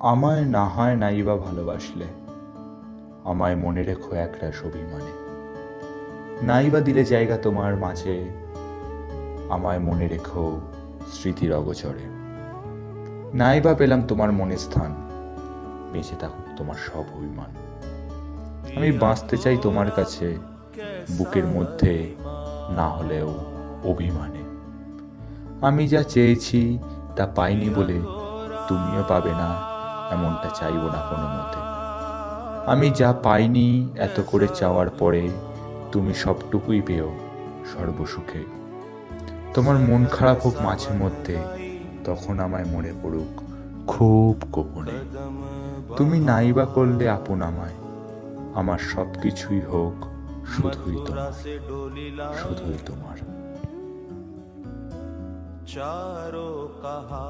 আমায় না হয় নাইবা ভালোবাসলে। আমায় মনে রেখো একরাশ অভিমানে। নাইবা দিলে জায়গা তোমার মাঝে। আমায় মনে রেখো স্মৃতির অগচরে। নাইবা পেলাম তোমার মনে স্থান। বেঁচে থাকুক তোমার সব অভিমান। আমি বাঁচতে চাই তোমার কাছে, বুকের মধ্যে না হলেও অভিমানে। আমি যা চেয়েছি তা পাইনি বলে তুমিও পাবে না। এমনটা চাইব না কোনো মতে। আমি যা পাইনি এত করে চাওয়ার পরে তুমি সবটুকুই পেও সর্বসুখে। তোমার মন খারাপ হোক মাঝে মধ্যে, তখন আমায় মনে পড়ুক খুব গোপনে। তুমি নাই বা করলে আপন আমায়, আমার সব কিছুই হোক শুধুই তোমার শুধুই তোমার। চারো কাহা